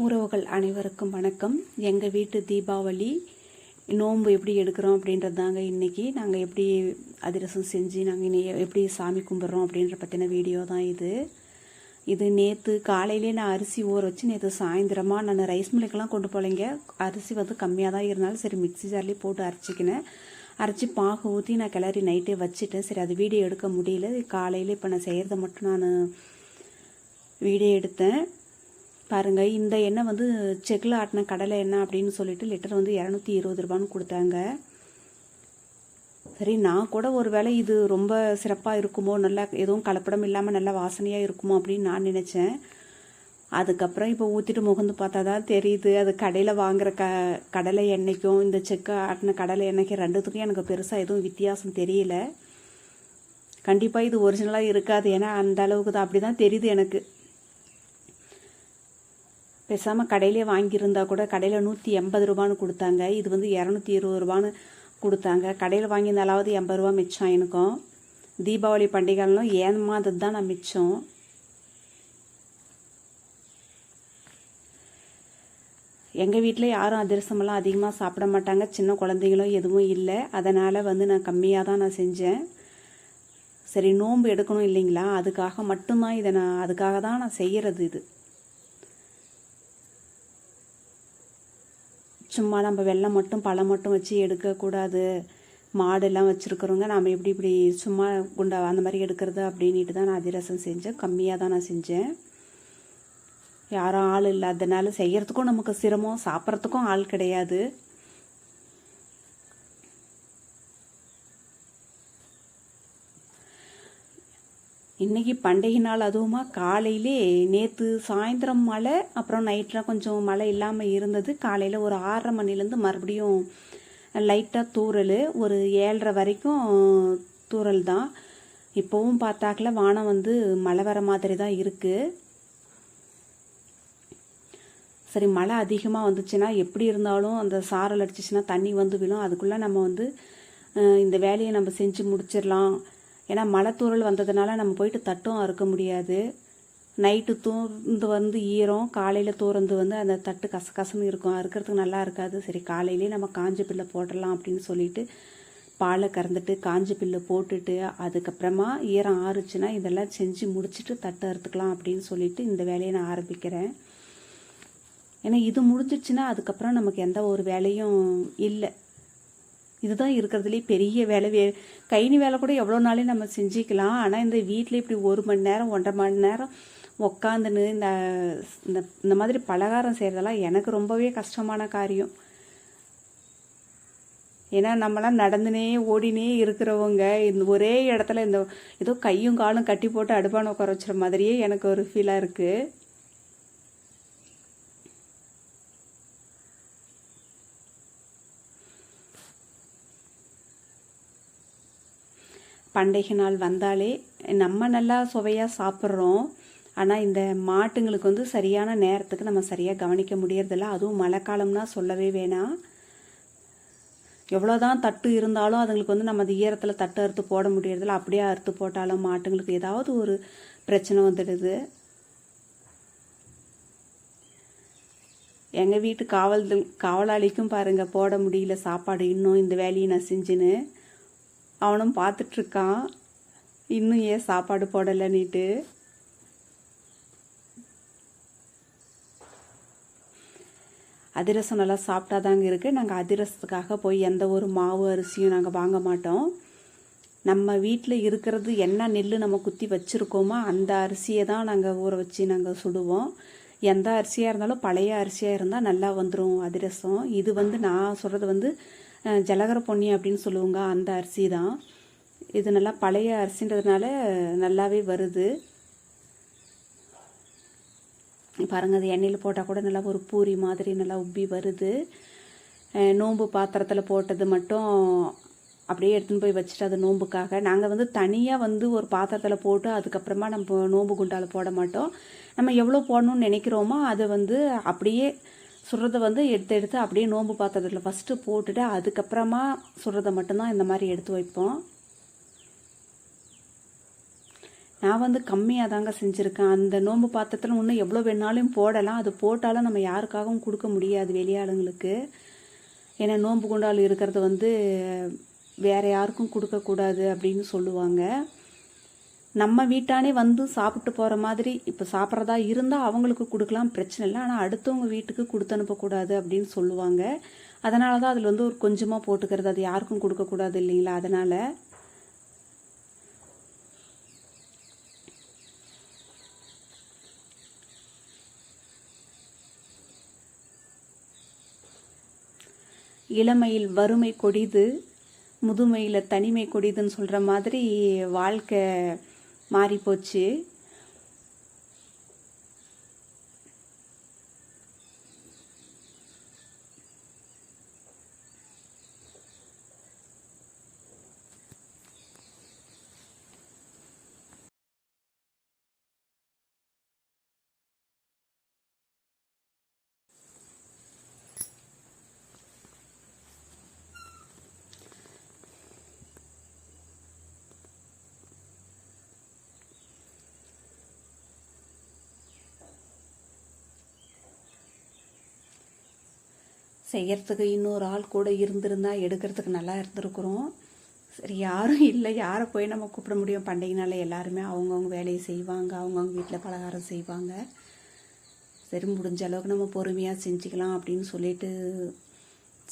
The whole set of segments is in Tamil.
உறவுகள் அனைவருக்கும் வணக்கம். எங்கள் வீட்டு தீபாவளி நோன்பு எப்படி எடுக்கிறோம் அப்படின்றது தாங்க இன்றைக்கி நாங்கள் எப்படி அதிரசம் செஞ்சு நாங்கள் இன்னை எப்படி சாமி கும்பிட்றோம் அப்படின்ற பற்றின வீடியோ தான் இது. இது நேற்று காலையிலே நான் அரிசி ஊற வச்சு நேற்று சாயந்தரமாக நான் ரைஸ் மில்லுக்கெல்லாம் கொண்டு போகலைங்க அரிசி வந்து கம்மியாக தான் இருந்தாலும் சரி மிக்ஸி ஜார்லேயே போட்டு அரைச்சிக்கினேன். அரைச்சி பாகு ஊற்றி நான் கிளறி நைட்டே வச்சுட்டேன். சரி அது வீடியோ எடுக்க முடியல. காலையில் இப்போ நான் செய்கிறத மட்டும் நான் வீடியோ எடுத்தேன். பாருங்கள் இந்த எண்ணெய் வந்து செக்கில் ஆட்டின கடலை எண்ணெய் அப்படின்னு சொல்லிட்டு லிட்டர் வந்து இரநூத்தி இருபது ரூபான்னு கொடுத்தாங்க. சரி நான் கூட ஒரு வேளை இது ரொம்ப சிறப்பாக இருக்குமோ நல்லா எதுவும் கலப்படம் இல்லாமல் நல்லா வாசனையாக இருக்குமோ அப்படின்னு நான் நினச்சேன். அதுக்கப்புறம் இப்போ ஊற்றிட்டு முகந்து பார்த்தா தான் தெரியுது அது கடையில் வாங்குற க கடலை எண்ணெய்க்கும் இந்த செக்கு ஆட்டின கடலை எண்ணெய்க்கும் ரெண்டுத்துக்கும் எனக்கு பெருசாக எதுவும் வித்தியாசம் தெரியல. கண்டிப்பாக இது ஒரிஜினலாக இருக்காது ஏன்னா அந்த அளவுக்கு தான் அப்படி தான் தெரியுது எனக்கு. பேசாமல் கடையிலே வாங்கியிருந்தா கூட கடையில் நூற்றி எண்பது ரூபான்னு கொடுத்தாங்க. இது வந்து இரநூத்தி இருபது ரூபான்னு கொடுத்தாங்க. கடையில் வாங்கியிருந்தாலாவது எண்பது ரூபா மிச்சம் எனக்கும் தீபாவளி பண்டிகைலாம் ஏமாந்தது தான் நான் மிச்சம். எங்கள் வீட்டில் யாரும் அதிரசமெல்லாம் அதிகமாக சாப்பிட மாட்டாங்க. சின்ன குழந்தைங்களும் எதுவும் இல்லை. அதனால் வந்து நான் கம்மியாக தான் நான் செஞ்சேன். சரி நோன்பு எடுக்கணும் இல்லைங்களா? அதுக்காக மட்டும்தான் இதை நான் அதுக்காக தான் நான் செய்கிறது இது. சும்மா நம்ம வெள்ளம் மட்டும் பழம் மட்டும் வச்சு எடுக்கக்கூடாது. மாடெல்லாம் வச்சுருக்குறவங்க நம்ம எப்படி இப்படி சும்மா குண்டா அந்த மாதிரி எடுக்கிறது அப்படின்ட்டு தான் நான் அதிரசம் செஞ்சேன். கம்மியாக தான் நான் செஞ்சேன். யாரும் ஆள் இல்லாதனால செய்கிறதுக்கும் நமக்கு சிரமம் சாப்பிட்றதுக்கும் ஆள் கிடையாது. இன்றைக்கி பண்டிகை நாள் அதுவுமா காலையிலே நேற்று சாயந்தரம் மழை அப்புறம் நைட்டில் கொஞ்சம் மழை இல்லாமல் இருந்தது. காலையில் ஒரு ஆறரை மணிலேருந்து மறுபடியும் லைட்டாக தூறல். ஒரு ஏழரை வரைக்கும் தூறல் தான். இப்போவும் பார்த்தாக்கல வானம் வந்து மழை வர மாதிரி தான் இருக்குது சரி மழை அதிகமாக வந்துச்சுன்னா எப்படி இருந்தாலும் அந்த சாரல் அடிச்சிச்சுன்னா தண்ணி வந்து விழும். அதுக்குள்ளே நம்ம வந்து இந்த வேலையை நம்ம செஞ்சு முடிச்சிடலாம். ஏன்னா மழை தூரல் வந்ததுனால நம்ம போயிட்டு தட்டும் அறுக்க முடியாது. நைட்டு தூர்ந்து வந்து ஈரம் காலையில் தூர்ந்து வந்து அந்த தட்டு கசகசன்னு இருக்கும். அறுக்கிறதுக்கு நல்லா இருக்காது. சரி காலையிலே நம்ம காஞ்ச பில்லை போடலாம் அப்படின்னு சொல்லிட்டு பாலை கறந்துட்டு காஞ்ச பில்லு போட்டுட்டு அதுக்கப்புறமா ஈரம் ஆறுச்சுன்னா இதெல்லாம் செஞ்சு முடிச்சுட்டு தட்டு அறுத்துக்கலாம் அப்படின்னு சொல்லிட்டு இந்த வேலையை நான் ஆரம்பிக்கிறேன். ஏன்னா இது முடிஞ்சிடுச்சுன்னா அதுக்கப்புறம் நமக்கு எந்த ஒரு வேலையும் இல்லை. இதுதான் இருக்கிறதுலே பெரிய வேலை. வே கைனி வேலை கூட எவ்வளோ நாளே நம்ம செஞ்சுக்கலாம். ஆனால் இந்த வீட்டில் இப்படி ஒரு மணி நேரம் ஒன்றரை மணி நேரம் உக்காந்துன்னு இந்த இந்த இந்த மாதிரி பலகாரம் செய்கிறதெல்லாம் எனக்கு ரொம்பவே கஷ்டமான காரியம். ஏன்னா நம்மளாம் நடந்துனே ஓடினே இருக்கிறவங்க இந்த ஒரே இடத்துல இந்த ஏதோ கையும் காலும் கட்டி போட்டு அடுப்பான உட்கார வச்சுற மாதிரியே எனக்கு ஒரு ஃபீலாக இருக்குது பண்டிகை நாள் வந்தாலே நம்ம நல்லா சுவையாக சாப்பிட்றோம். ஆனால் இந்த மாட்டுங்களுக்கு வந்து சரியான நேரத்துக்கு நம்ம சரியாக கவனிக்க முடியறதில்ல. அதுவும் மழை காலம்னா சொல்லவே வேணாம். எவ்வளோதான் தட்டு இருந்தாலும் அதுங்களுக்கு வந்து நம்ம அது ஈரத்தில் தட்டு அறுத்து போட முடியறதில்ல. அப்படியே அறுத்து போட்டாலும் மாட்டுங்களுக்கு ஏதாவது ஒரு பிரச்சனை வந்துடுது. எங்கள் வீட்டு காவல் காவலாளிக்கும் பாருங்கள் போட முடியல சாப்பாடு இன்னும் இந்த வேலையை நான் செஞ்சுன்னு. அவனும் பார்த்துட்ருக்கான். இன்னும் ஏன் சாப்பாடு போடலைன்னுட்டு. அதிரசம் நல்லா சாப்பிட்டா தாங்க இருக்குது நாங்கள் அதிரசத்துக்காக போய் எந்த ஒரு மாவு அரிசியும் நாங்கள் வாங்க மாட்டோம். நம்ம வீட்டில் இருக்கிறது என்ன நெல் நம்ம குத்தி வச்சுருக்கோமோ அந்த அரிசியை தான் நாங்கள் ஊற வச்சு நாங்கள் சுடுவோம். எந்த அரிசியாக இருந்தாலும் பழைய அரிசியாக இருந்தால் நல்லா வந்துடும் அதிரசம். இது வந்து நான் சொல்கிறது வந்து ஜலகர பொன்னி அப்படின்னு சொல்லுவாங்க அந்த அரிசி தான். இது நல்லா பழைய அரிசின்றதுனால நல்லாவே வருது. பாருங்கள் அது எண்ணெயில் போட்டால் கூட நல்லா ஒரு பூரி மாதிரி நல்லா உப்பி வருது. நோம்பு பாத்திரத்தில் போட்டது மட்டும் அப்படியே எடுத்துன்னு போய் வச்சுட்டு அது நோம்புக்காக. நாங்கள் வந்து தனியாக வந்து ஒரு பாத்திரத்தில் போட்டு அதுக்கப்புறமா நம்ம நோம்பு குண்டால் போட மாட்டோம். நம்ம எவ்வளோ போடணும்னு நினைக்கிறோமோ அதை வந்து அப்படியே சுடுறத வந்து எடுத்து எடுத்து அப்படியே நோம்பு பாத்திரத்தில் ஃபஸ்ட்டு போட்டுட்டு அதுக்கப்புறமா சுடுறதை மட்டும்தான் இந்த மாதிரி எடுத்து வைப்போம். நான் வந்து கம்மியாக தாங்க செஞ்சுருக்கேன். அந்த நோன்பு பாத்திரத்தில் இன்னும் எவ்வளோ வேணாலும் போடலாம். அது போட்டாலும் நம்ம யாருக்காகவும் கொடுக்க முடியாது வெளியாளுங்களுக்கு ஏன்னா நோன்பு கொண்டாள் இருக்கிறது வந்து வேறு யாருக்கும் கொடுக்கக்கூடாது அப்படின்னு சொல்லுவாங்க. நம்ம வீட்டானே வந்து சாப்பிட்டு போகிற மாதிரி இப்போ சாப்பிட்றதா இருந்தால் அவங்களுக்கு கொடுக்கலாம் பிரச்சனை இல்லை. ஆனால் அடுத்தவங்க வீட்டுக்கு கொடுத்து அனுப்பக்கூடாது அப்படின்னு சொல்லுவாங்க. அதனால தான் அதில் வந்து ஒரு கொஞ்சமாக போட்டுக்கிறது. அது யாருக்கும் கொடுக்கக்கூடாது இல்லைங்களா? அதனால் இளமையில் வறுமை கொடிது முதுமையில் தனிமை கொடிதுன்னு சொல்கிற மாதிரி வாழ்க்கை மாறிப்போச்சு. செய்யறதுக்கு இன்னொரு ஆள் கூட இருந்திருந்தா எடுக்கிறதுக்கு நல்லா இருந்திருக்கிறோம். சரி யாரும் இல்லை. யாரை போய் நம்ம கூப்பிட முடியும்? பண்டிகைனால எல்லாருமே அவங்கவுங்க வேலையை செய்வாங்க. அவங்கவுங்க வீட்டில் பலகாரம் செய்வாங்க. சரி முடிஞ்ச அளவுக்கு நம்ம பொறுமையாக செஞ்சுக்கலாம் அப்படின்னு சொல்லிட்டு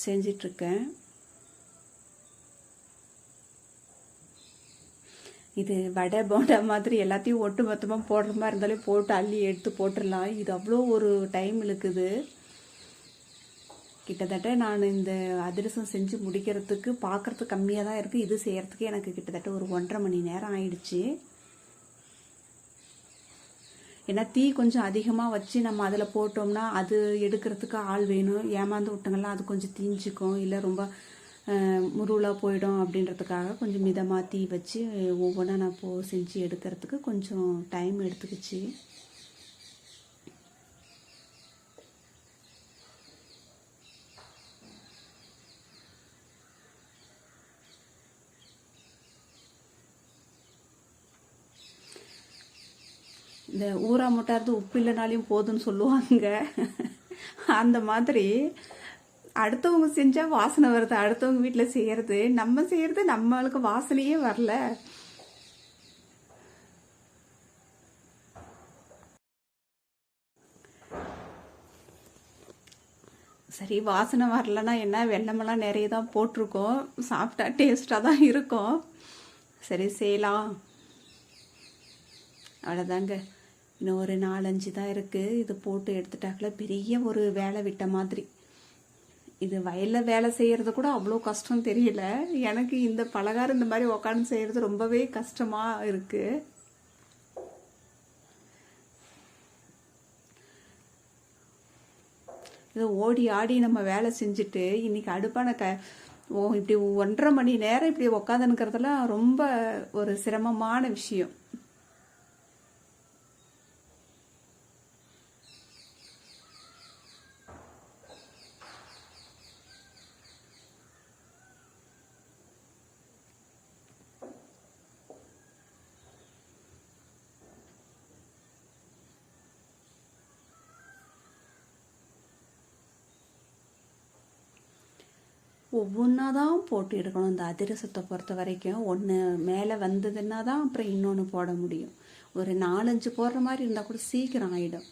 செஞ்சிட்ருக்கேன். இது வடை போண்டா மாதிரி எல்லாத்தையும் ஒட்டு மொத்தமாக போடுற மாதிரி இருந்தாலே போட்டு அள்ளி எடுத்து போட்டுடலாம். இது அவ்வளோ ஒரு டைம் இழுக்குது. கிட்டத்தட்ட நான் இந்த அதிரசம் செஞ்சு முடிக்கிறதுக்கு பார்க்கறதுக்கு கம்மியாக தான் இருக்குது இது செய்கிறதுக்கு எனக்கு கிட்டத்தட்ட ஒரு ஒன்றரை மணி நேரம் ஆயிடுச்சு. ஏன்னா தீ கொஞ்சம் அதிகமாக வச்சு நம்ம அதில் போட்டோம்னா அது எடுக்கிறதுக்கு ஆள் வேணும். ஏமாந்து விட்டங்கள்லாம் அது கொஞ்சம் தீஞ்சிக்கும். இல்லை ரொம்ப முருளாக போயிடும் அப்படின்றதுக்காக கொஞ்சம் மிதமாக தீ வச்சு ஒவ்வொன்றா நான் போ செஞ்சு எடுக்கிறதுக்கு கொஞ்சம் டைம் எடுத்துக்கிச்சு. இந்த ஊரா முட்டார்து உப்பு இல்லைனாலையும் போதும்னு சொல்லுவாங்க. அந்த மாதிரி அடுத்தவங்க செஞ்சால் வாசனை வருது. அடுத்தவங்க வீட்டில் செய்கிறது நம்ம செய்கிறது நம்மளுக்கு வாசனையே வரல. சரி வாசனை வரலன்னா என்ன? வெள்ளமெல்லாம் நிறைய தான் போட்டிருக்கோம். சாப்பிட்டா டேஸ்ட்டாக தான் இருக்கும். சரி செய்யலாம். அவ்வளோதாங்க இன்னும் ஒரு நாலஞ்சு தான் இருக்குது இது போட்டு எடுத்துட்டாக்கல பெரிய ஒரு வேலை விட்ட மாதிரி. இது வயலில் வேலை செய்கிறது கூட அவ்வளோ கஷ்டம் தெரியல. எனக்கு இந்த பலகாரம் இந்த மாதிரி உக்காந்து செய்கிறது ரொம்பவே கஷ்டமாக இருக்குது இது ஓடி ஆடி நம்ம வேலை செஞ்சுட்டு இன்னைக்கு அடுப்பான க ஓ இப்படி ஒன்றரை மணி நேரம் இப்படி உக்காந்துனுக்கிறதுலாம் ரொம்ப ஒரு சிரமமான விஷயம். ஒவ்வொன்றா தான் போட்டு எடுக்கணும். இந்த அதிரசத்தை பொறுத்த வரைக்கும் ஒன்று மேலே வந்ததுன்னா தான் அப்புறம் இன்னொன்று போட முடியும். ஒரு நாலஞ்சு போடுற மாதிரி இருந்தால் கூட சீக்கிரம் ஆகிடும்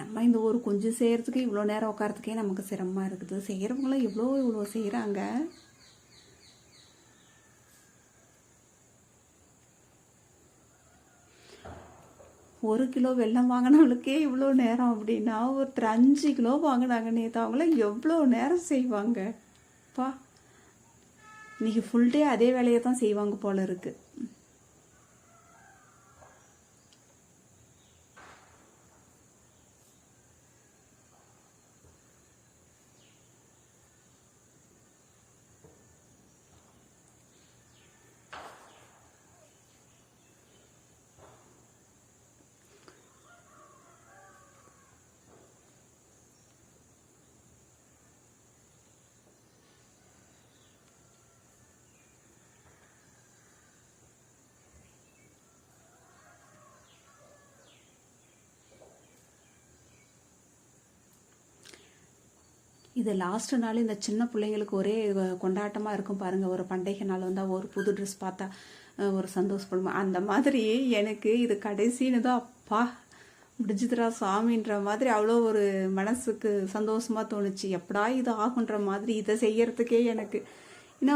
நம்ம இந்த ஒரு கொஞ்சம் செய்கிறதுக்கு இவ்வளோ நேரம் உட்காரத்துக்கே நமக்கு சிரமமாக இருக்குது. செய்கிறவங்களாம் இவ்வளோ இவ்வளோ செய்கிறாங்க ஒரு கிலோ வெல்லம் வாங்கினவங்களுக்கே இவ்வளோ நேரம் அப்படின்னா ஒருத்தர் அஞ்சு கிலோ வாங்கினாங்க நேற்று அவங்களாம் எவ்வளோ நேரம் செய்வாங்க? பா. இன்னைக்கு ஃபுல் டே அதே வேலையை தான் செய்வாங்க போல இருக்குது இது லாஸ்ட் நாள் இந்த சின்ன பிள்ளைங்களுக்கு ஒரே கொண்டாட்டமாக இருக்கும் பாருங்க. ஒரு பண்டிகை நாள் வந்தால் ஒரு புது ட்ரெஸ் பார்த்தா ஒரு சந்தோஷப்படுமா? அந்த மாதிரி எனக்கு இது கடைசின்னு தான் அப்பா முடிஞ்சுதுரா சாமின்ற மாதிரி அவ்வளோ ஒரு மனசுக்கு சந்தோஷமாக தோணுச்சு. எப்படா இது ஆகுன்ற மாதிரி இதை செய்யறதுக்கே எனக்கு. ஏன்னா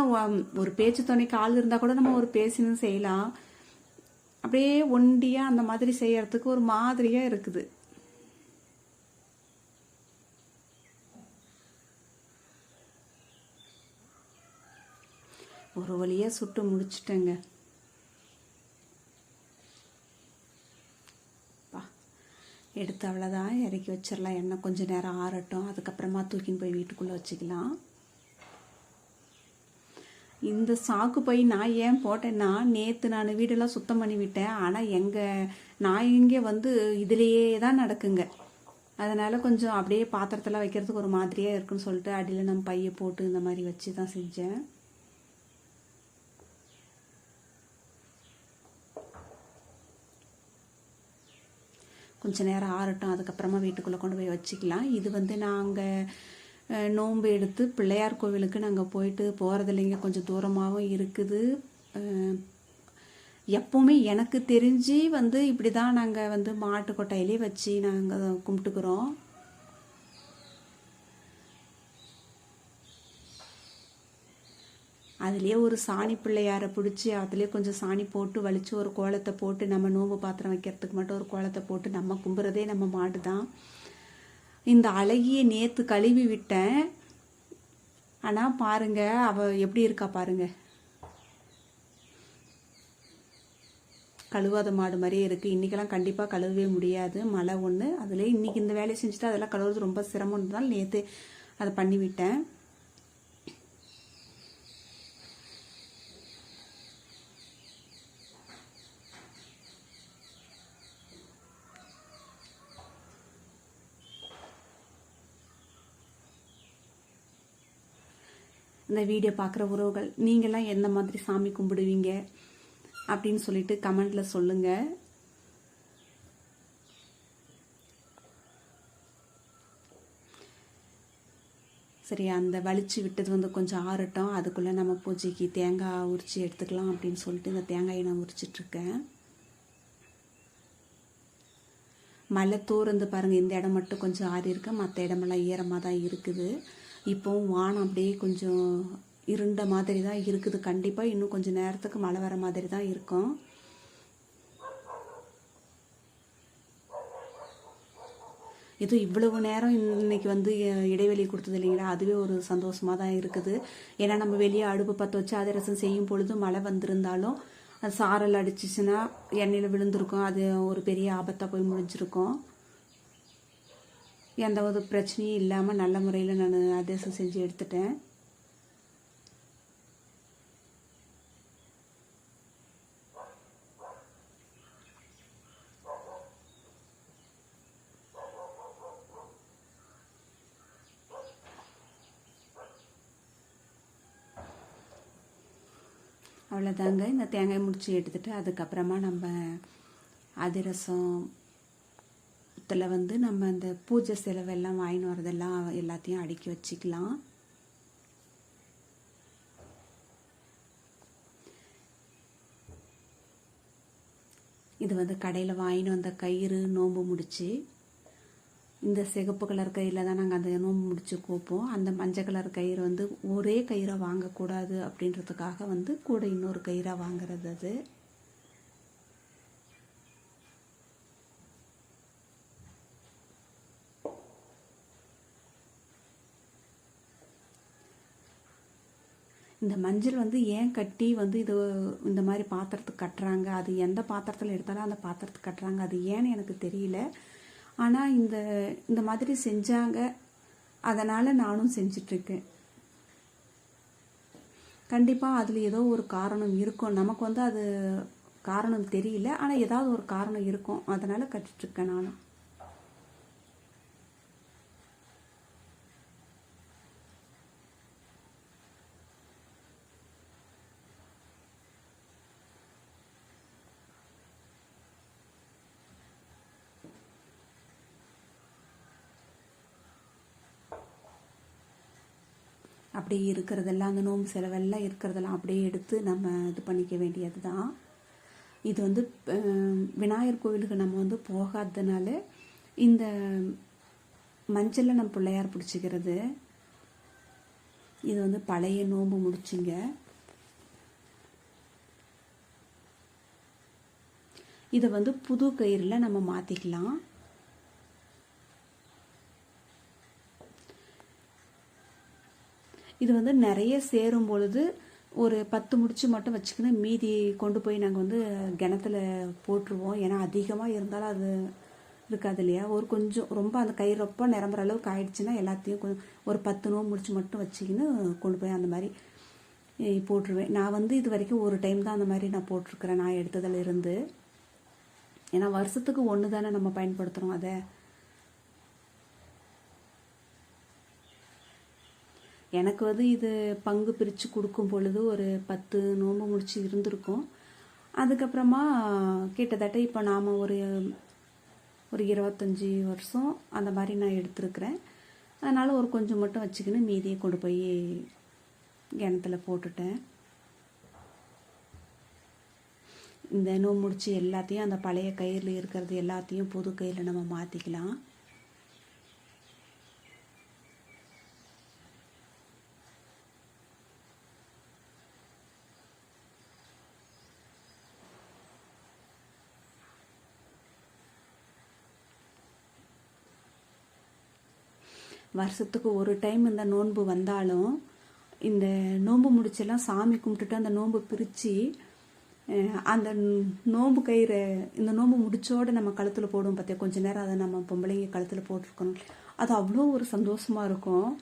ஒரு பேச்சு துணைக்கு ஆள் இருந்தால் கூட நம்ம ஒரு பேசினும் செய்யலாம். அப்படியே ஒண்டியாக அந்த மாதிரி செய்யறதுக்கு ஒரு மாதிரியாக இருக்குது. ஒரு வழியாக சுட்டு முடிச்சிட்டேங்க. எடுத்து அவ்வளோதான் இறக்கி வச்சிடலாம் எண்ணெய் கொஞ்சம் நேரம் ஆறட்டும். அதுக்கப்புறமா தூக்கின்னு போய் வீட்டுக்குள்ளே வச்சுக்கலாம். இந்த சாக்கு பை நான் ஏன் போட்டேன்னா நேற்று நான் வீடெல்லாம் சுத்தம் பண்ணி விட்டேன். ஆனால் எங்கள் நான் இங்கே வந்து இதிலேயே தான் நடக்குங்க. அதனால் கொஞ்சம் அப்படியே பாத்திரத்தெல்லாம் வைக்கிறதுக்கு ஒரு மாதிரியாக இருக்குன்னு சொல்லிட்டு அடியில் நம்ம பையை போட்டு இந்த மாதிரி வச்சு தான் செஞ்சேன். கொஞ்சம் நேரம் ஆறட்டும் அதுக்கப்புறமா வீட்டுக்குள்ளே கொண்டு போய் வச்சுக்கலாம். இது வந்து நாங்கள் நோன்பு எடுத்து பிள்ளையார் கோவிலுக்கு நாங்கள் போயிட்டு போகிறதில்லைங்க கொஞ்சம் தூரமாகவும் இருக்குது. எப்போவுமே எனக்கு தெரிஞ்சு வந்து இப்படி தான் நாங்கள் வந்து மாட்டு வச்சு நாங்கள் கும்பிட்டுக்கிறோம். அதுலேயே ஒரு சாணி பிள்ளையாரை பிடிச்சி அதுலேயே கொஞ்சம் சாணி போட்டு வலிச்சு ஒரு கோலத்தை போட்டு நம்ம நோம்பு பாத்திரம் வைக்கிறதுக்கு மட்டும் ஒரு கோலத்தை போட்டு நம்ம கும்புறதே நம்ம மாடு தான் இந்த அழகிய நேத்து கழுவி விட்டேன். ஆனால் பாருங்க அவ எப்படி இருக்கா பாருங்க. கழுவாத மாடு மாதிரியே இருக்குது இன்றைக்கெல்லாம் கண்டிப்பாக கழுவவே முடியாது. மழை ஒன்று அதில் இன்றைக்கி இந்த வேலையை செஞ்சுட்டு அதெல்லாம் கழுவுறது ரொம்ப சிரமம்ன்றதால நேற்று அதை பண்ணிவிட்டேன் இந்த வீடியோ பார்க்குற உறவுகள் நீங்கள்லாம் எந்த மாதிரி சாமி கும்பிடுவீங்க? அப்படின்னு சொல்லிட்டு கமெண்ட்டில் சொல்லுங்கள் சரி அந்த வலிச்சு விட்டது வந்து கொஞ்சம் ஆறட்டும். அதுக்குள்ளே நம்ம பூஜைக்கு தேங்காய் உரித்து எடுத்துக்கலாம் அப்படின்னு சொல்லிட்டு இந்த தேங்காயை நான் உரிச்சிட்ருக்கேன் தூர் தூர்ந்து பாருங்கள் இந்த இடம் மட்டும் கொஞ்சம் ஆறி இருக்கு மற்ற இடமெல்லாம் ஈரமாக தான் இருக்குது. இப்போவும் வானம் அப்படியே கொஞ்சம் இருண்ட மாதிரி தான் இருக்குது. கண்டிப்பாக இன்னும் கொஞ்சம் நேரத்துக்கு மழை வர மாதிரி தான் இருக்கும். இது இவ்வளவு நேரம் இன்னைக்கு வந்து இடைவெளி கொடுத்தது இல்லைங்களா? அதுவே ஒரு சந்தோஷமாக தான் இருக்குது. ஏன்னா நம்ம வெளியே அடுப்பு பற்ற வச்சு அதிரசம் செய்யும் பொழுது மழை வந்திருந்தாலும் சாரல் அடிச்சிச்சுன்னா எண்ணெயில் விழுந்திருக்கும். அது ஒரு பெரிய ஆபத்தாக போய் முடிஞ்சிருக்கும். எந்த ஒரு பிரச்சனையும் இல்லாமல் நல்ல முறையில் நான் அதிரசம் செஞ்சு எடுத்துட்டேன். அவ்வளோதாங்க இந்த தேங்காய் முடிச்சு எடுத்துகிட்டு அதுக்கப்புறமா நம்ம அதிரசம் இதில் வந்து நம்ம அந்த பூஜை செலவெல்லாம் வாங்கின்னு வரதெல்லாம் எல்லாத்தையும் அடுக்கி வச்சுக்கலாம். இது வந்து கடையில் வாங்கின்னு வந்த கயிறு நோம்பு முடிச்சு இந்த சிகப்பு கலர் கயிறில் தான் நாங்கள் அந்த நோம்பு முடிச்சு கோப்போம். அந்த மஞ்சள் கலர் கயிறு வந்து ஒரே கயிறை வாங்கக்கூடாது அப்படின்றதுக்காக வந்து கூட இன்னொரு கயிறாக வாங்குறது அது. இந்த மஞ்சள் வந்து ஏன் கட்டி வந்து இது இந்த மாதிரி பாத்திரத்துக்கு கட்டுறாங்க? அது எந்த பாத்திரத்தில் எடுத்தாலும் அந்த பாத்திரத்துக்கு கட்டுறாங்க. அது ஏன்னு எனக்கு தெரியல. ஆனால் இந்த இந்த மாதிரி செஞ்சாங்க. அதனால் நானும் செஞ்சிட்ருக்கேன். கண்டிப்பாக அதில் ஏதோ ஒரு காரணம் இருக்கும். நமக்கு வந்து அது காரணம் தெரியல. ஆனால் ஏதாவது ஒரு காரணம் இருக்கும். அதனால் கட்டிட்ருக்கேன் நானும். அப்படியே இருக்கிறதெல்லாம் அந்த நோம்பு செலவெல்லாம் இருக்கிறதெல்லாம் அப்படியே எடுத்து நம்ம இது பண்ணிக்க வேண்டியது தான் இது வந்து விநாயகர் கோவிலுக்கு நம்ம வந்து போகாததுனால இந்த மஞ்சளில் நம்ம பிள்ளையார் பிடிச்சிக்கிறது. இது வந்து பழைய நோம்பு முடிச்சிங்க. இதை வந்து புது கயிறில் நம்ம மாற்றிக்கலாம் இது வந்து நிறைய சேரும் பொழுது ஒரு பத்து முடிச்சு மட்டும் வச்சுக்கின்னு மீதி கொண்டு போய் நாங்கள் வந்து கிணத்துல போட்டுருவோம். ஏன்னா அதிகமாக இருந்தாலும் அது இருக்காது இல்லையா? ஒரு கொஞ்சம் ரொம்ப அந்த கை ரொம்ப நிரம்புற அளவுக்கு ஆயிடுச்சுன்னா எல்லாத்தையும் கொஞ்சம் ஒரு பத்து நோம்பு முடிச்சு மட்டும் வச்சுக்கின்னு கொண்டு போய் அந்த மாதிரி போட்டுருவேன். நான் வந்து இது வரைக்கும் ஒரு டைம் தான் அந்த மாதிரி நான் போட்டிருக்கிறேன். நான் எடுத்ததுல இருந்து. ஏன்னா வருஷத்துக்கு ஒன்று தானே நம்ம பயன்படுத்துகிறோம் அதை. எனக்கு வந்து இது பங்கு பிரித்து கொடுக்கும் பொழுது ஒரு பத்து நோன்பு முடிச்சு இருந்திருக்கும். அதுக்கப்புறமா கிட்டத்தட்ட இப்போ நாம் ஒரு ஒரு இருபத்தஞ்சி வருஷம் அந்த மாதிரி நான் எடுத்திருக்கிறேன். அதனால் ஒரு கொஞ்சம் மட்டும் வச்சுக்கின்னு மீதியை கொண்டு போய் கிணத்துல போட்டுட்டேன். இந்த நோம்பு முடிச்சு எல்லாத்தையும் அந்த பழைய கயிறில் இருக்கிறது எல்லாத்தையும் புது கயிறில் நம்ம மாற்றிக்கலாம் வருஷத்துக்கு ஒரு டைம் இந்த நோன்பு வந்தாலும் இந்த நோன்பு முடிச்செல்லாம் சாமி கும்பிட்டுட்டு அந்த நோன்பு பிரித்து அந்த நோன்பு கயிறு இந்த நோன்பு முடிச்சோட நம்ம கழுத்தில் போடுவோம் பார்த்தியா கொஞ்ச நேரம் அதை நம்ம பொம்பளைங்க கழுத்தில் போட்டிருக்கணும். அது அவ்வளோ ஒரு சந்தோஷமாக இருக்கும்.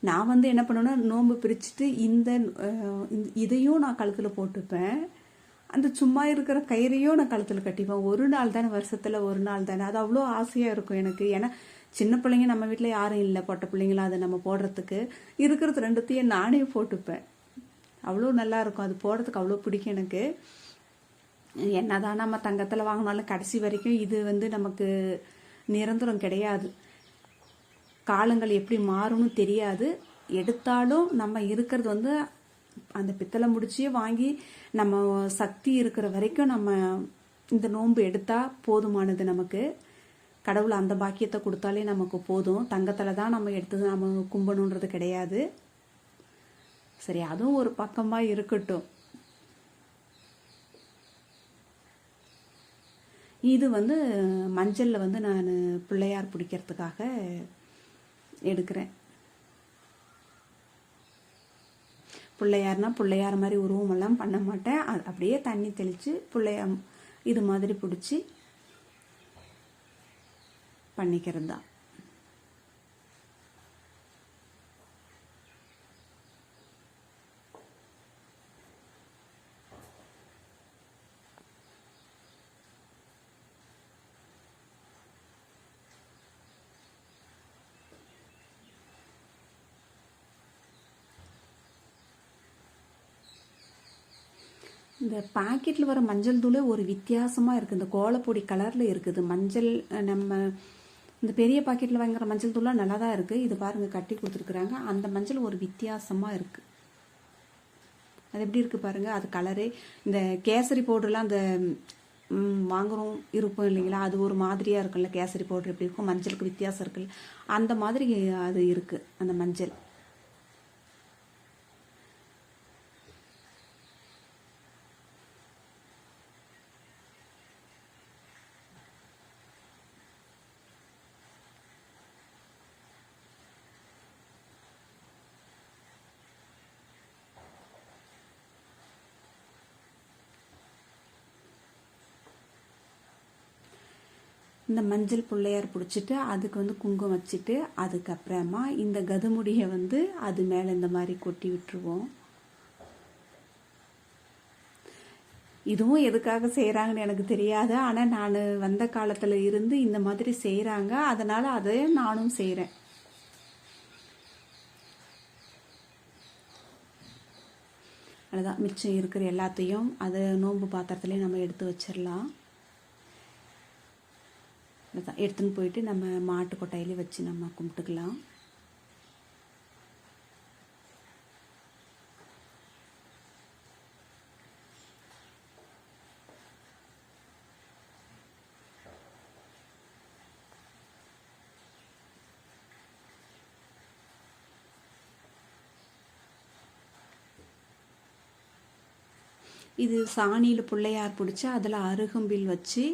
நான் வந்து என்ன பண்ணுவேன்னா நோன்பு பிரிச்சுட்டு இந்த இந்த- இதையும் நான் கழுத்தில் போட்டுப்பேன். அந்த சும்மா இருக்கிற கயிறையும் நான் கழுத்தில் கட்டிப்பேன். ஒரு நாள் தானே வருஷத்தில் ஒரு நாள் தானே. அது அவ்வளோ ஆசையாக இருக்கும் எனக்கு. ஏன்னா சின்ன பிள்ளைங்க நம்ம வீட்டில் யாரும் இல்லை பொட்ட பிள்ளைங்களா அதை நம்ம போடுறதுக்கு இருக்கிறது ரெண்டுத்தையும் நானே போட்டுப்பேன். அவ்வளோ நல்லா இருக்கும். அது போடுறதுக்கு அவ்வளோ பிடிக்கும் எனக்கு. என்னதான் நம்ம தங்கத்தில் வாங்கினாலும் கடைசி வரைக்கும் இது வந்து நமக்கு நிரந்தரம் கிடையாது. காலங்கள் எப்படி மாறும்னு தெரியாது. எடுத்தாலும் நம்ம இருக்கிறது வந்து அந்த பித்தளை முடிச்சியே வாங்கி நம்ம சக்தி இருக்கிற வரைக்கும் நம்ம இந்த நோன்பு எடுத்தால் போதுமானது நமக்கு. கடவுள் அந்த பாக்கியத்தை கொடுத்தாலே நமக்கு போதும். தங்கத்தில் தான் நம்ம எடுத்து நம்ம கும்பணுன்றது கிடையாது. சரி அதுவும் ஒரு பக்கமாக இருக்கட்டும். இது வந்து மஞ்சளில் வந்து நான் பிள்ளையார் பிடிக்கிறதுக்காக எடுக்கிறேன். பிள்ளையார்னா பிள்ளையார் மாதிரி உருவமெல்லாம் பண்ண மாட்டேன். அது அப்படியே தண்ணி தெளித்து பிள்ளையார் இது மாதிரி பிடிச்சி பண்ணிக்கிறது தான். இந்த பாக்கெட்டில் வர மஞ்சள் தூளே ஒரு வித்தியாசமாக இருக்குது இந்த கோலப்பொடி கலரில் இருக்குது. மஞ்சள் நம்ம இந்த பெரிய பாக்கெட்டில் வாங்குற மஞ்சள் தூள்லாம் நல்லா தான் இருக்குது இது பாருங்கள் கட்டி கொடுத்துருக்குறாங்க. அந்த மஞ்சள் ஒரு வித்தியாசமாக இருக்குது அது எப்படி இருக்குது பாருங்கள் அது கலரே இந்த கேசரி பவுடர்லாம் அந்த வாங்குறோம் இருப்போம் இல்லைங்களா? அது ஒரு மாதிரியாக இருக்குல்ல கேசரி பவுடர் எப்படி இருக்கும் மஞ்சளுக்கு வித்தியாசம் இருக்குல்ல. அந்த மாதிரி அது இருக்குது அந்த மஞ்சள். இந்த மஞ்சள் பிள்ளையார் பிடிச்சிட்டு அதுக்கு வந்து குங்குமம் வச்சுட்டு அதுக்கப்புறமா இந்த கதுமுடியை வந்து அது மேலே இந்த மாதிரி கொட்டி விட்டுருவோம். இதுவும் எதுக்காக செய்கிறாங்கன்னு எனக்கு தெரியாது. ஆனால் நான் வந்த காலத்தில் இருந்து இந்த மாதிரி செய்கிறாங்க அதனால் அதை நானும் செய்கிறேன் அதுதான் மிச்சம் இருக்கிற எல்லாத்தையும் அதை நோன்பு பாத்திரத்துலேயும் நம்ம எடுத்து வச்சிடலாம் அவ்வளோதான் எடுத்துன்னு போயிட்டு நம்ம மாட்டு கொட்டாயிலே வச்சு நம்ம கும்பிட்டுக்கலாம். இது சாணியில் பிள்ளையார் பிடிச்சி அதில் அருகம்பில் வச்சு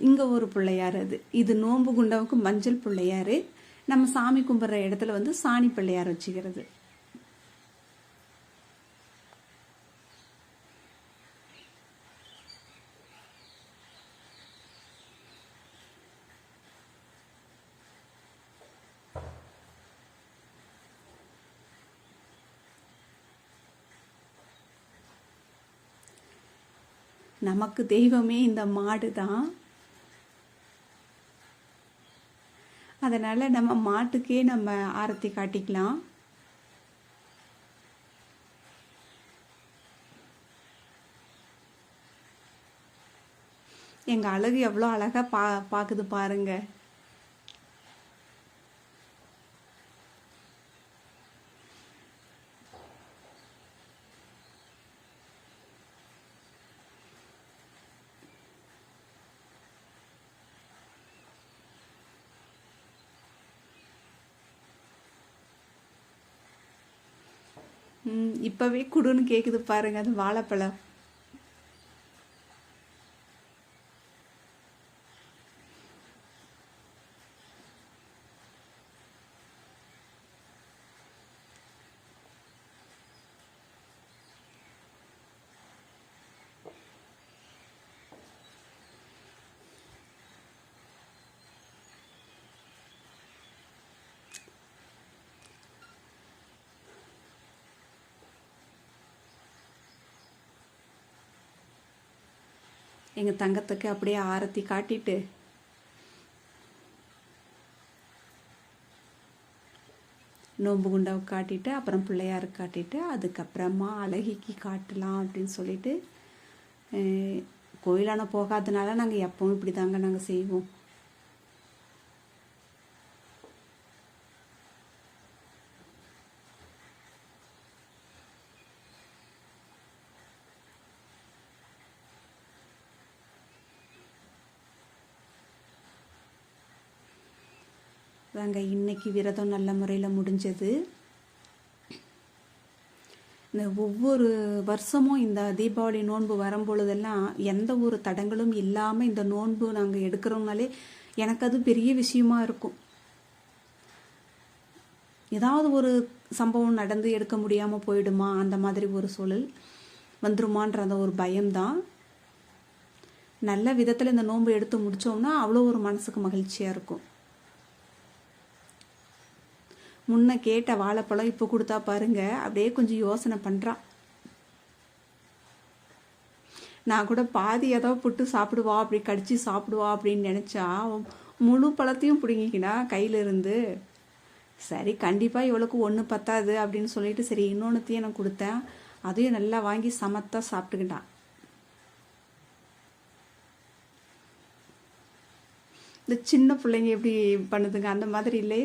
இங்கே ஒரு பிள்ளையார் அது. இது நோன்பு குண்டவுக்கு மஞ்சள் பிள்ளையார். நம்ம சாமி கும்பிட்ற இடத்துல வந்து சாணி பிள்ளையார் வச்சுக்கிறது. நமக்கு தெய்வமே இந்த மாடு தான் அதனால் நம்ம மாட்டுக்கே நம்ம ஆரத்தி காட்டிக்கலாம். எங்கள் அழகு எவ்வளோ அழகாக பா பார்க்குது பாருங்கள் இப்போவே குடுன்னு கேட்குது பாருங்க அது வாழைப்பழம். எங்கள் தங்கத்துக்கு அப்படியே ஆரத்தி காட்டிட்டு. நோம்பு குண்டாவை காட்டிட்டு அப்புறம் பிள்ளையாருக்கு காட்டிட்டு அதுக்கப்புறமா அழகிக்கு காட்டலாம் அப்படின்னு சொல்லிட்டு கோயிலான போகாதனால நாங்கள் எப்பவும் இப்படி தாங்க நாங்கள் செய்வோம். தாங்க இன்னைக்கு விரதம் நல்ல முறையில் முடிஞ்சது. இந்த ஒவ்வொரு வருஷமும் இந்த தீபாவளி நோன்பு வரும்பொழுதெல்லாம் எந்த ஒரு தடங்களும் இல்லாமல் இந்த நோன்பு நாங்கள் எடுக்கிறோம்னாலே எனக்கு அது பெரிய விஷயமா இருக்கும். ஏதாவது ஒரு சம்பவம் நடந்து எடுக்க முடியாமல் போயிடுமா? அந்த மாதிரி ஒரு சூழல் வந்துருமான்ற அந்த ஒரு பயம்தான். நல்ல விதத்தில் இந்த நோன்பு எடுத்து முடித்தோம்னா அவ்வளோ ஒரு மனசுக்கு மகிழ்ச்சியாக இருக்கும். முன்ன கேட்ட வாழைப்பழம் இப்போ கொடுத்தா பாருங்க. அப்படியே கொஞ்சம் யோசனை பண்ணுறான் நான் கூட பாதி ஏதோ புட்டு சாப்பிடுவா அப்படி கடிச்சு சாப்பிடுவா அப்படின்னு நினச்சா முழு பழத்தையும் பிடுங்கிக்கினா கையிலிருந்து சரி கண்டிப்பாக இவளுக்கு ஒன்று பத்தாது அப்படின்னு சொல்லிட்டு சரி இன்னொன்றுத்தையும் நான் கொடுத்தேன். அதையும் நல்லா வாங்கி சமத்தாக சாப்பிட்டுக்கிட்டான் இந்த சின்ன பிள்ளைங்க எப்படி பண்ணுதுங்க? அந்த மாதிரி இல்லை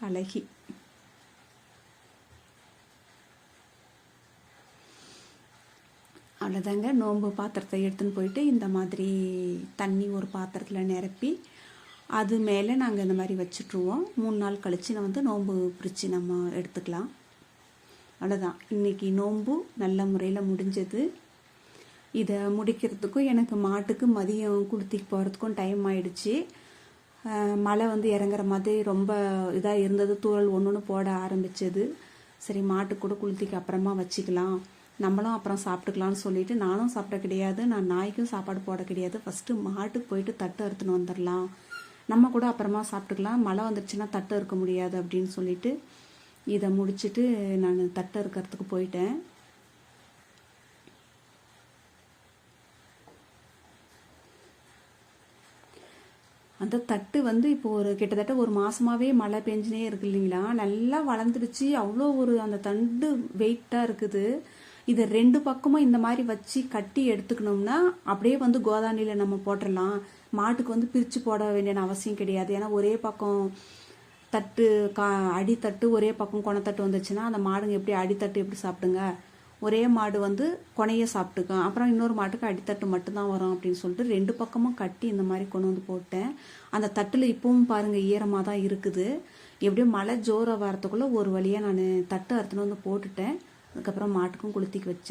அழகி. அவ்வளோதாங்க. நோன்பு பாத்திரத்தை எடுத்துன்னு போயிட்டு இந்த மாதிரி தண்ணி ஒரு பாத்திரத்தில் நிரப்பி அது மேலே நாங்கள் இந்த மாதிரி வச்சுட்ருவோம். மூணு நாள் கழித்து நான் வந்து நோன்பு பிரித்து நம்ம எடுத்துக்கலாம். அவ்வளோதான். இன்றைக்கி நோன்பு நல்ல முறையில் முடிஞ்சது. இதை முடிக்கிறதுக்கும் எனக்கு மாட்டுக்கு மதியம் குளித்திக்கு போகிறதுக்கும் டைம் ஆயிடுச்சு. மழை வந்து இறங்குற மாதிரி ரொம்ப இதாக இருந்தது. தூரல் ஒன்று ஒன்று போட ஆரம்பித்தது சரி மாட்டுக்கு கூட குளித்திக்கு அப்புறமா வச்சுக்கலாம். நம்மளும் அப்புறம் சாப்பிட்டுக்கலாம்னு சொல்லிட்டு நானும் சாப்பிட கிடையாது. நான் நாய்க்கும் சாப்பாடு போட கிடையாது. ஃபஸ்ட்டு மாட்டுக்கு போயிட்டு தட்டு அறுத்துன்னு வந்துடலாம் நம்ம கூட அப்புறமா சாப்பிட்டுக்கலாம். மழை வந்துருச்சுன்னா தட்டு இருக்க முடியாது அப்படின்னு சொல்லிட்டு இதை முடிச்சுட்டு நான் தட்டு இருக்கிறதுக்கு போயிட்டேன். அந்த தட்டு வந்து இப்போ ஒரு கிட்டத்தட்ட ஒரு மாசமாவே மழை பெஞ்சினே இருக்கு இல்லைங்களா? நல்லா வளர்ந்துருச்சு அவ்வளோ ஒரு அந்த தண்டு வெயிட்டாக இருக்குது. இதை ரெண்டு பக்கமும் இந்த மாதிரி வச்சு கட்டி எடுத்துக்கணும்னா அப்படியே வந்து கோதானியில் நம்ம போட்டுடலாம் மாட்டுக்கு வந்து பிரித்து போட வேண்டிய அவசியம் கிடையாது. ஏன்னா ஒரே பக்கம் தட்டு கா அடித்தட்டு ஒரே பக்கம் கொணத்தட்டு வந்துச்சுன்னா அந்த மாடுங்க எப்படி அடித்தட்டு எப்படி சாப்பிடுங்க? ஒரே மாடு வந்து கொனைய சாப்பிட்டுக்கும் அப்புறம் இன்னொரு மாட்டுக்கு அடித்தட்டு மட்டும்தான் வரும் அப்படின்னு சொல்லிட்டு ரெண்டு பக்கமும் கட்டி இந்த மாதிரி கொண்டு வந்து போட்டேன். அந்த தட்டில் இப்பவும் பாருங்கள் ஈரமாக தான் இருக்குது. எப்படியும் மழை ஜோராக வரத்துக்குள்ளே ஒரு வழியாக நான் தட்டு அறுத்துன்னு வந்து போட்டுட்டேன். அதுக்கப்புறம் மாட்டுக்கும் குளுத்திக்கு வச்சேன்.